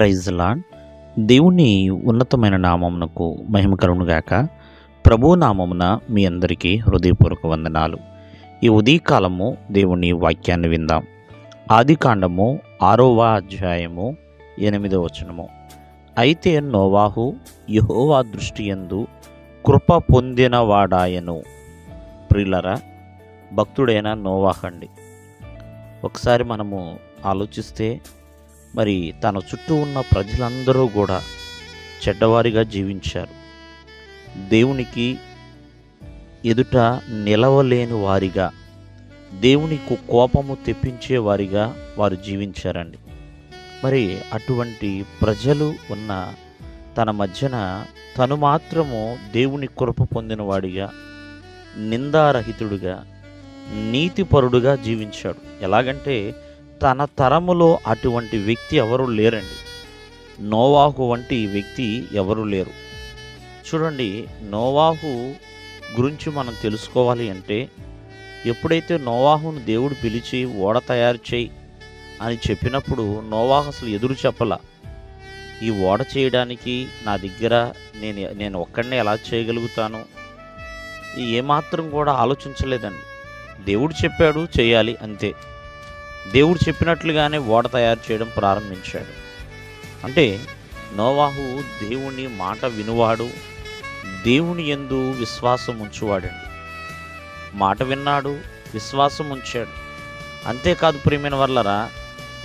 Praise lord దేవుని ఉన్నతమైన నామమునకు మహిమ కలుగునుగాక ప్రభు నామమున మీ అందరికీ హృదయపూర్వక వందనాలు. ఈ ఉదయకాలము దేవుని వాక్యాన్ని విందాం. ఆది కాండము ఆరవ అధ్యాయము ఎనిమిదవ వచనము. అయితే నోవాహు యహోవా దృష్టి యందు కృప పొందినవాడాయను ప్రిలరా భక్తుడైన నోవాహండి. ఒకసారి మనము ఆలోచిస్తే మరి తన చుట్టూ ఉన్న ప్రజలందరూ కూడా చెడ్డవారిగా జీవించారు. దేవునికి ఎదుట నిలవలేని వారిగా దేవునికి కోపము తెప్పించే వారిగా వారు జీవించారండి. మరి అటువంటి ప్రజలు ఉన్న తన మధ్యన తను మాత్రము దేవుని కృప పొందినవాడిగా నిందారహితుడుగా నీతిపరుడుగా జీవించాడు. ఎలాగంటే తన తరములో అటువంటి వ్యక్తి ఎవరు లేరండి. నోవాహు వంటి వ్యక్తి ఎవరు లేరు. చూడండి నోవాహు గురించి మనం తెలుసుకోవాలి అంటే ఎప్పుడైతే నోవాహును దేవుడు పిలిచి ఓడ తయారు చేయి అని చెప్పినప్పుడు నోవాహు అసలు ఎదురు చెప్పల. ఈ ఓడ చేయడానికి నా దగ్గర నేను నేను ఒక్కడనే ఎలా చేయగలుగుతాను? ఏమాత్రం కూడా ఆలోచించలేదండి. దేవుడు చెప్పాడు చేయాలి అంతే. దేవుడు చెప్పినట్లుగానే ఓడ తయారు చేయడం ప్రారంభించాడు. అంటే నోవాహు దేవుని మాట వినువాడు దేవుని ఎందు విశ్వాసం ఉంచువాడండి. మాట విన్నాడు విశ్వాసం ఉంచాడు. అంతేకాదు ప్రియమైన వల్లరా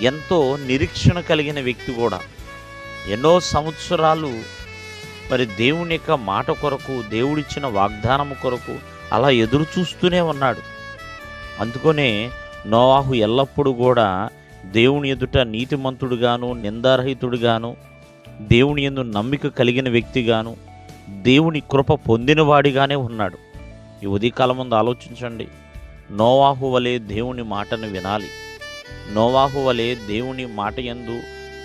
ఎంతో నిరీక్షణ కలిగిన వ్యక్తి కూడా. ఎన్నో సంవత్సరాలు మరి దేవుని యొక్క మాట కొరకు దేవుడిచ్చిన వాగ్దానం కొరకు అలా ఎదురు చూస్తూనే ఉన్నాడు. అందుకనే నోవాహు ఎల్లప్పుడూ కూడా దేవుని ఎదుట నీతిమంతుడుగాను నిందారహితుడుగాను దేవుని ఎందు నమ్మిక కలిగిన వ్యక్తిగాను దేవుని కృప పొందినవాడిగానే ఉన్నాడు. ఈ ఉదయకాలం ముందు ఆలోచించండి. నోవాహు వలె దేవుని మాటను వినాలి. నోవాహు వలె దేవుని మాట యందు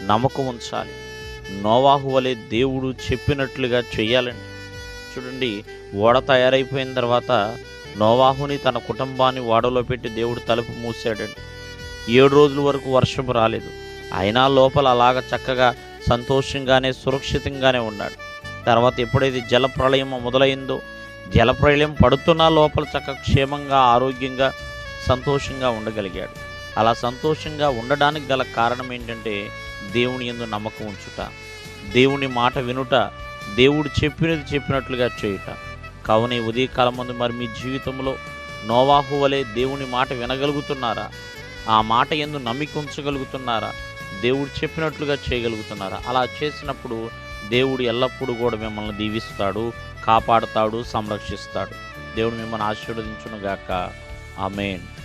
నమ్మకం ఉంచాలి. నోవాహు వలె దేవుడు చెప్పినట్లుగా చేయాలండి. చూడండి ఓడ తయారైపోయిన తర్వాత నోవాహుని తన కుటుంబాన్ని ఓడలో పెట్టి దేవుడు తలుపు మూసాడండి ఏడు రోజుల వరకు వర్షం రాలేదు. అయినా లోపల అలాగ చక్కగా సంతోషంగానే సురక్షితంగానే ఉన్నాడు. తర్వాత ఎప్పుడైతే జలప్రళయం మొదలైందో జలప్రళయం పడుతున్నా లోపల చక్క క్షేమంగా ఆరోగ్యంగా సంతోషంగా ఉండగలిగాడు. అలా సంతోషంగా ఉండడానికి గల కారణం ఏంటంటే దేవుని ఎందు నమ్మకం ఉంచుట. దేవుని మాట వినుట దేవుడు చెప్పినది చెప్పినట్లుగా చేయుట. కావున ఈ ఉదయకాలం ముందు మరి మీ జీవితంలో నోవాహు వలె దేవుని మాట వినగలుగుతున్నారా? ఆ మాట ఎందు నమ్మిక ఉంచగలుగుతున్నారా? దేవుడు చెప్పినట్లుగా చేయగలుగుతున్నారా? అలా చేసినప్పుడు దేవుడు ఎల్లప్పుడూ కూడా మిమ్మల్ని దీవిస్తాడు కాపాడుతాడు సంరక్షిస్తాడు. దేవుడు మిమ్మల్ని ఆశీర్వదించునుగాక. ఆమెన్.